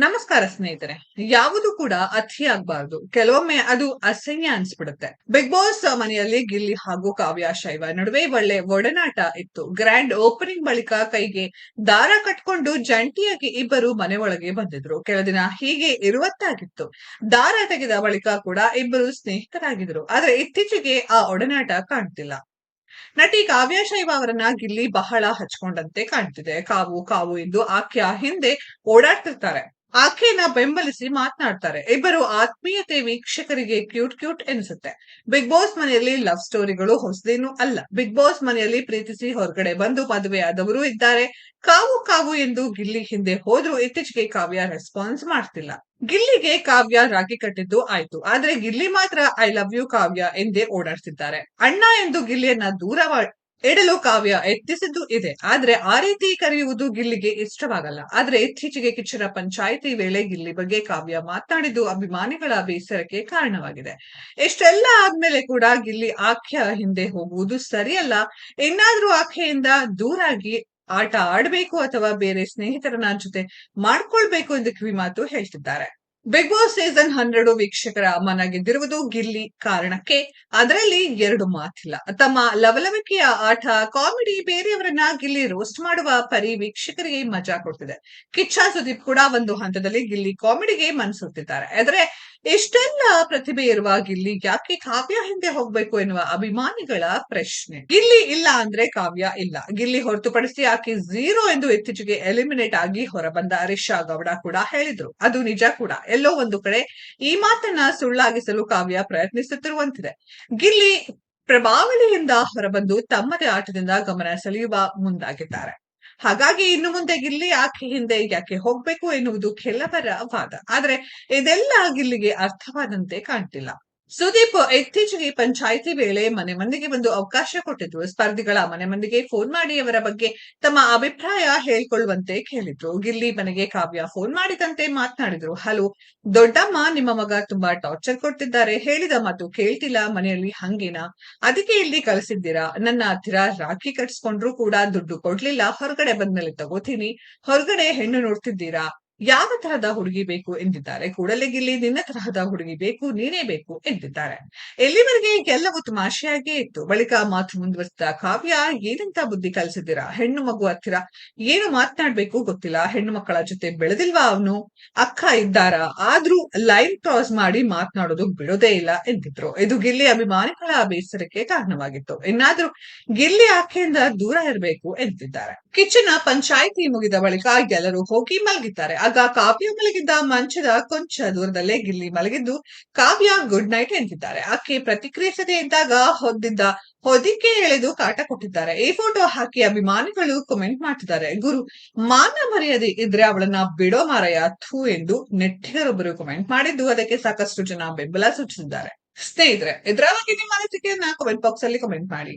ನಮಸ್ಕಾರ ಸ್ನೇಹಿತರೆ, ಯಾವುದು ಕೂಡ ಅತಿ ಆಗ್ಬಾರ್ದು. ಕೆಲವೊಮ್ಮೆ ಅದು ಅಸಹ್ಯ ಅನ್ಸ್ಬಿಡುತ್ತೆ. ಬಿಗ್ ಬಾಸ್ ಮನೆಯಲ್ಲಿ ಗಿಲ್ಲಿ ಹಾಗೂ ಕಾವ್ಯ, ಶೈವ ನಡುವೆ ಒಳ್ಳೆ ಒಡನಾಟ ಇತ್ತು. ಗ್ರ್ಯಾಂಡ್ ಓಪನಿಂಗ್ ಬಳಿಕ ಕೈಗೆ ದಾರ ಕಟ್ಕೊಂಡು ಜಂಟಿಯಾಗಿ ಇಬ್ಬರು ಮನೆ ಒಳಗೆ ಬಂದಿದ್ರು. ಕೆಲ ದಿನ ಹೀಗೆ ಇರುವತ್ತಾಗಿತ್ತು. ದಾರ ತೆಗೆದ ಬಳಿಕ ಕೂಡ ಇಬ್ಬರು ಸ್ನೇಹಿತರಾಗಿದ್ರು. ಆದ್ರೆ ಇತ್ತೀಚೆಗೆ ಆ ಒಡನಾಟ ಕಾಣ್ತಿಲ್ಲ. ನಟಿ ಕಾವ್ಯ, ಶೈವ ಅವರನ್ನ ಗಿಲ್ಲಿ ಬಹಳ ಹಚ್ಕೊಂಡಂತೆ ಕಾಣ್ತಿದೆ. ಕಾವು ಕಾವು ಎಂದು ಆಕೆಯ ಹಿಂದೆ ಓಡಾಡ್ತಿರ್ತಾರೆ. ಆಕೆಯನ್ನ ಬೆಂಬಲಿಸಿ ಮಾತನಾಡ್ತಾರೆ. ಇಬ್ಬರು ಆತ್ಮೀಯತೆ ವೀಕ್ಷಕರಿಗೆ ಕ್ಯೂಟ್ ಕ್ಯೂಟ್ ಎನಿಸುತ್ತೆ. ಬಿಗ್ ಬಾಸ್ ಮನೆಯಲ್ಲಿ ಲವ್ ಸ್ಟೋರಿಗಳು ಹೊಸದೇನು ಅಲ್ಲ. ಬಿಗ್ ಬಾಸ್ ಮನೆಯಲ್ಲಿ ಪ್ರೀತಿಸಿ ಹೊರಗಡೆ ಬಂದು ಮದುವೆಯಾದವರು ಇದ್ದಾರೆ. ಕಾವು ಕಾವು ಎಂದು ಗಿಲ್ಲಿ ಹಿಂದೆ ಹೋದ್ರೂ ಇತ್ತೀಚೆಗೆ ಕಾವ್ಯ ರೆಸ್ಪಾನ್ಸ್ ಮಾಡ್ತಿಲ್ಲ. ಗಿಲ್ಲಿಗೆ ಕಾವ್ಯ ರಾಗಿ ಕಟ್ಟಿದ್ದು ಆಯ್ತು. ಆದ್ರೆ ಗಿಲ್ಲಿ ಮಾತ್ರ ಐ ಲವ್ ಯು ಕಾವ್ಯ ಎಂದೇ ಓಡಾಡ್ತಿದ್ದಾರೆ. ಅಣ್ಣ ಎಂದು ಗಿಲ್ಲಿಯನ್ನ ದೂರ ಇಡಲು ಕಾವ್ಯ ಎತ್ತಿಸಿದ್ದು ಇದೆ. ಆದ್ರೆ ಆ ರೀತಿ ಕರೆಯುವುದು ಗಿಲ್ಲಿಗೆ ಇಷ್ಟವಾಗಲ್ಲ. ಆದ್ರೆ ಇತ್ತೀಚೆಗೆ ಕಿಚ್ಚನ ಪಂಚಾಯಿತಿ ವೇಳೆ ಗಿಲ್ಲಿ ಬಗ್ಗೆ ಕಾವ್ಯ ಮಾತನಾಡಿದ್ದು ಅಭಿಮಾನಿಗಳ ಬೇಸರಕ್ಕೆ ಕಾರಣವಾಗಿದೆ. ಇಷ್ಟೆಲ್ಲ ಆದ್ಮೇಲೆ ಕೂಡ ಗಿಲ್ಲಿ ಆಖ್ಯ ಹಿಂದೆ ಹೋಗುವುದು ಸರಿಯಲ್ಲ. ಇನ್ನಾದ್ರೂ ಆಖ್ಯೆಯಿಂದ ದೂರಾಗಿ ಆಟ ಆಡಬೇಕು ಅಥವಾ ಬೇರೆ ಸ್ನೇಹಿತರನ್ನ ಜೊತೆ ಮಾಡ್ಕೊಳ್ಬೇಕು ಎಂದು ಕಿವಿಮಾತು ಹೇಳ್ತಿದ್ದಾರೆ. ಬಿಗ್ ಬಾಸ್ ಸೀಸನ್ ಹನ್ನೆರಡು ವೀಕ್ಷಕರ ಮನ ಗೆದ್ದಿರುವುದು ಗಿಲ್ಲಿ ಕಾರಣಕ್ಕೆ. ಅದರಲ್ಲಿ ಎರಡು ಮಾತಿಲ್ಲ. ತಮ್ಮ ಲವಲವಿಕೆಯ ಆಟ, ಕಾಮಿಡಿ ಬೇರೆಯವರನ್ನ ಗಿಲ್ಲಿ ರೋಸ್ಟ್ ಮಾಡುವ ಪರಿ ವೀಕ್ಷಕರಿಗೆ ಮಜಾ ಕೊಡ್ತಿದೆ. ಕಿಚ್ಚ ಸುದೀಪ್ ಕೂಡ ಒಂದು ಹಂತದಲ್ಲಿ ಗಿಲ್ಲಿ ಕಾಮಿಡಿಗೆ ಮನಸುತ್ತಿದ್ದಾರೆ ಆದ್ರೆ ಇಷ್ಟೆಲ್ಲ ಪ್ರತಿಭೆ ಇರುವಾಗ ಇಲ್ಲಿ ಯಾಕೆ ಕಾವ್ಯ ಹಿಂದೆ ಹೋಗ್ಬೇಕು ಎನ್ನುವ ಅಭಿಮಾನಿಗಳ ಪ್ರಶ್ನೆ. ಗಿಲ್ಲಿ ಇಲ್ಲ ಅಂದ್ರೆ ಕಾವ್ಯ ಇಲ್ಲ. ಗಿಲ್ಲಿ ಹೊರತುಪಡಿಸಿ ಆಕೆ ಝೀರೋ ಎಂದು ಇತ್ತೀಚೆಗೆ ಎಲಿಮಿನೇಟ್ ಆಗಿ ಹೊರಬಂದ ರಿಷಾ ಗೌಡ ಕೂಡ ಹೇಳಿದ್ರು. ಅದು ನಿಜ ಕೂಡ. ಎಲ್ಲೋ ಒಂದು ಕಡೆ ಈ ಮಾತನ್ನ ಸುಳ್ಳಾಗಿಸಲು ಕಾವ್ಯ ಪ್ರಯತ್ನಿಸುತ್ತಿರುವಂತಿದೆ. ಗಿಲ್ಲಿ ಪ್ರಭಾವಳಿಯಿಂದ ಹೊರಬಂದು ತಮ್ಮದೇ ಆಟದಿಂದ ಗಮನ ಸೆಳೆಯುವ ಮುಂದಾಗಿದ್ದಾರೆ. ಹಾಗಾಗಿ ಇನ್ನು ಮುಂದೆ ಗಿಲ್ಲಿ ಆಕೆ ಹಿಂದೆ ಯಾಕೆ ಹೋಗ್ಬೇಕು ಎನ್ನುವುದು ಕೆಲವರ ವಾದ. ಆದ್ರೆ ಇದೆಲ್ಲ ಗಿಲ್ಲಿಗೆ ಅರ್ಥವಾದಂತೆ ಕಾಣ್ತಿಲ್ಲ. ಸುದೀಪ್ ಇತ್ತೀಚೆಗೆ ಪಂಚಾಯಿತಿ ವೇಳೆ ಮನೆ ಮಂದಿಗೆ ಒಂದು ಅವಕಾಶ ಕೊಟ್ಟಿದ್ರು. ಸ್ಪರ್ಧಿಗಳ ಮನೆ ಮಂದಿಗೆ ಫೋನ್ ಮಾಡಿ ಅವರ ಬಗ್ಗೆ ತಮ್ಮ ಅಭಿಪ್ರಾಯ ಹೇಳ್ಕೊಳ್ಳುವಂತೆ ಕೇಳಿದ್ರು. ಗಿಲ್ಲಿ ಮನೆಗೆ ಕಾವ್ಯ ಫೋನ್ ಮಾಡಿದಂತೆ ಮಾತನಾಡಿದ್ರು. ಹಲೋ, ದೊಡ್ಡಮ್ಮ, ನಿಮ್ಮ ಮಗ ತುಂಬಾ ಟಾರ್ಚರ್ ಕೊಡ್ತಿದ್ದಾರೆ. ಹೇಳಿದ ಮಾತು ಕೇಳ್ತಿಲ್ಲ, ಮನೆಯಲ್ಲಿ ಹಂಗೇನಾ? ಅದಕ್ಕೆ ಇಲ್ಲಿ ಕಳಿಸಿದ್ದೀರಾ? ನನ್ನ ಹತ್ತಿರ ರಾಖಿ ಕಟ್ಸ್ಕೊಂಡ್ರು ಕೂಡ ದುಡ್ಡು ಕೊಡ್ಲಿಲ್ಲ. ಹೊರಗಡೆ ಬಂದ್ಮೇಲೆ ತಗೋತೀನಿ. ಹೊರಗಡೆ ಹೆಣ್ಣು ನೋಡ್ತಿದ್ದೀರಾ? ಯಾವ ತರಹದ ಹುಡುಗಿ ಬೇಕು ಎಂದಿದ್ದಾರೆ? ಕೂಡಲೇ ಗಿಲ್ಲಿ, ನಿನ್ನ ತರಹದ ಹುಡುಗಿ ಬೇಕು, ನೀನೇ ಬೇಕು ಎಂದಿದ್ದಾರೆ. ಎಲ್ಲಿವರೆಗೆ ಎಲ್ಲವೂ ತಮಾಷೆಯಾಗೇ ಇತ್ತು. ಬಳಿಕ ಮಾತು ಮುಂದುವರಿಸಿದ ಕಾವ್ಯ, ಏನಂತ ಬುದ್ಧಿ ಕಲಿಸಿದ್ದೀರಾ? ಹೆಣ್ಣು ಮಗು ಹತ್ತಿರ ಏನು ಮಾತನಾಡ್ಬೇಕು ಗೊತ್ತಿಲ್ಲ. ಹೆಣ್ಣು ಮಕ್ಕಳ ಜೊತೆ ಬೆಳೆದಿಲ್ವಾ ಅವನು? ಅಕ್ಕ ಇದ್ದಾರ? ಆದ್ರೂ ಲೈನ್ ಕ್ರಾಸ್ ಮಾಡಿ ಮಾತನಾಡೋದು ಬಿಡೋದೇ ಇಲ್ಲ ಎಂದಿದ್ರು. ಇದು ಗಿಲ್ಲಿ ಅಭಿಮಾನಿಗಳ ಬೇಸರಕ್ಕೆ ಕಾರಣವಾಗಿತ್ತು. ಇನ್ನಾದ್ರೂ ಗಿಲ್ಲಿ ಆಕೆಯಿಂದ ದೂರ ಇರಬೇಕು ಎಂದಿದ್ದಾರೆ. ಕಿಚ್ಚನ ಪಂಚಾಯಿತಿ ಮುಗಿದ ಬಳಿಕ ಎಲ್ಲರೂ ಹೋಗಿ ಮಲಗಿದ್ದಾರೆ. ಆಗ ಕಾವ್ಯ ಮಲಗಿದ್ದ ಮಂಚದ ಕೊಂಚ ದೂರದಲ್ಲೇ ಗಿಲ್ಲಿ ಮಲಗಿದ್ದು ಕಾವ್ಯ ಗುಡ್ ನೈಟ್ ಎಂದಿದ್ದಾರೆ. ಆಕೆ ಪ್ರತಿಕ್ರಿಯಿಸದೆ ಇದ್ದಾಗ ಹೊದ್ದಿದ್ದ ಹೊದಿಕೆ ಎಳೆದು ಕಾಟ ಕೊಟ್ಟಿದ್ದಾರೆ. ಈ ಫೋಟೋ ಹಾಕಿ ಅಭಿಮಾನಿಗಳು ಕಮೆಂಟ್ ಮಾಡ್ತಿದ್ದಾರೆ. ಗುರು, ಮಾನ ಮರ್ಯಾದೆ ಇದ್ರೆ ಅವಳನ್ನ ಬಿಡೋ ಮಾರಯ ಥೂ ಎಂದು ನೆಟ್ಟಿಗರೊಬ್ಬರು ಕಮೆಂಟ್ ಮಾಡಿದ್ದು ಅದಕ್ಕೆ ಸಾಕಷ್ಟು ಜನ ಬೆಂಬಲ ಸೂಚಿಸಿದ್ದಾರೆ. ಸ್ನೇಹಿತರೆ ಇದರ ಬಗ್ಗೆ ನಿಮ್ಮ ಅನಿಸಿಕೆಯನ್ನ ಕಮೆಂಟ್ ಬಾಕ್ಸ್ ಅಲ್ಲಿ ಕಮೆಂಟ್ ಮಾಡಿ.